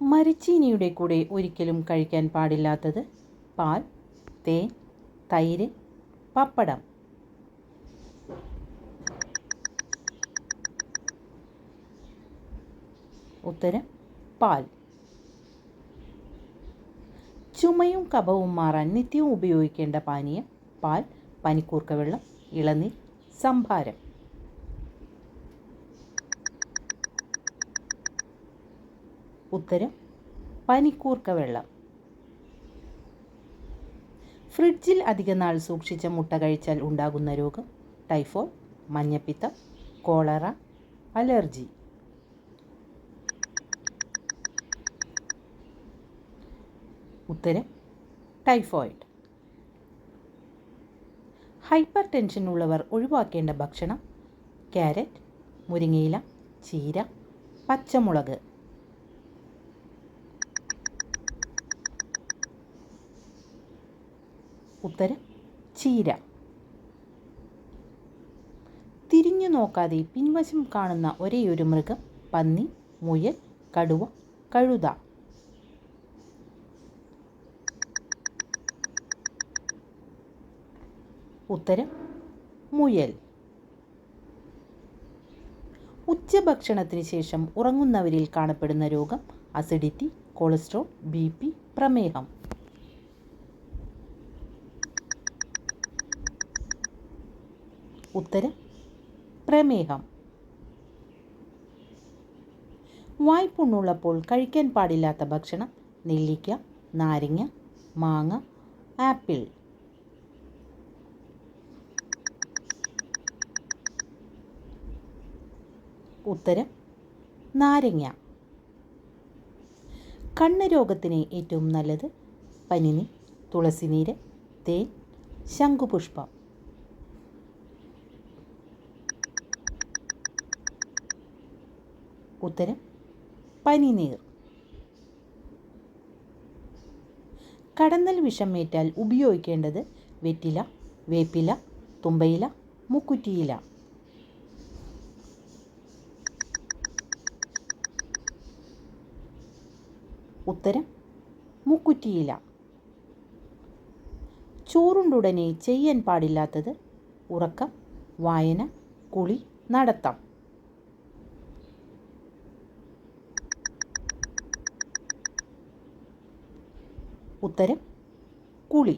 മരച്ചീനിയുടെ കൂടെ ഒരിക്കലും കഴിക്കാൻ പാടില്ലാത്തത് പാൽ തേൻ തൈര് പപ്പടം. ഉത്തരം പാൽ. ചുമയും കപവും മാറാൻ നിത്യവും ഉപയോഗിക്കേണ്ട പാനീയം പാൽ പനിക്കൂർക്ക വെള്ളം ഇളനീർ സംഭാരം. ഉത്തരം പനിക്കൂർക്ക വെള്ളം. ഫ്രിഡ്ജിൽ അധിക നാൾ സൂക്ഷിച്ച മുട്ട കഴിച്ചാൽ ഉണ്ടാകുന്ന രോഗം ടൈഫോയ്ഡ് മഞ്ഞപ്പിത്തം കോളറ അലർജി. ഉത്തരം ടൈഫോയിഡ്. ഹൈപ്പർ ടെൻഷൻ ഉള്ളവർ ഒഴിവാക്കേണ്ട ഭക്ഷണം ക്യാരറ്റ് മുരിങ്ങയില ചീര പച്ചമുളക്. ഉത്തരം ചീര. തിരിഞ്ഞു നോക്കാതെ പിൻവശം കാണുന്ന ഒരേയൊരു മൃഗം പന്നി മുയൽ കടുവ കഴുത. ഉത്തരം മുയൽ. ഉച്ചഭക്ഷണത്തിന് ശേഷം ഉറങ്ങുന്നവരിൽ കാണപ്പെടുന്ന രോഗം അസിഡിറ്റി കൊളസ്ട്രോൾ ബി പ്രമേഹം. ഉത്തരം പ്രമേഹം. വായ്പുണ്ണുള്ളപ്പോൾ കഴിക്കാൻ പാടില്ലാത്ത ഭക്ഷണം നെല്ലിക്ക നാരങ്ങ മാങ്ങ ആപ്പിൾ. ഉത്തരം നാരങ്ങ. കണ്ണ് രോഗത്തിന് ഏറ്റവും നല്ലത് പനിനി തുളസിനീര് തേൻ ശംഖുപുഷ്പം. ഉത്തരം പനിനീർ കടന്നൽ വിഷമേറ്റാൽ ഉപയോഗിക്കേണ്ടത് വെറ്റില വേപ്പില തുമ്പയില മുക്കുറ്റിയില. ഉത്തരം മുക്കുറ്റിയില. ചോറുണ്ടുടനെ ചെയ്യാൻ പാടില്ലാത്തത് ഉറക്കം വായന കുളി നടത്തം. ഉത്തരം കുളി.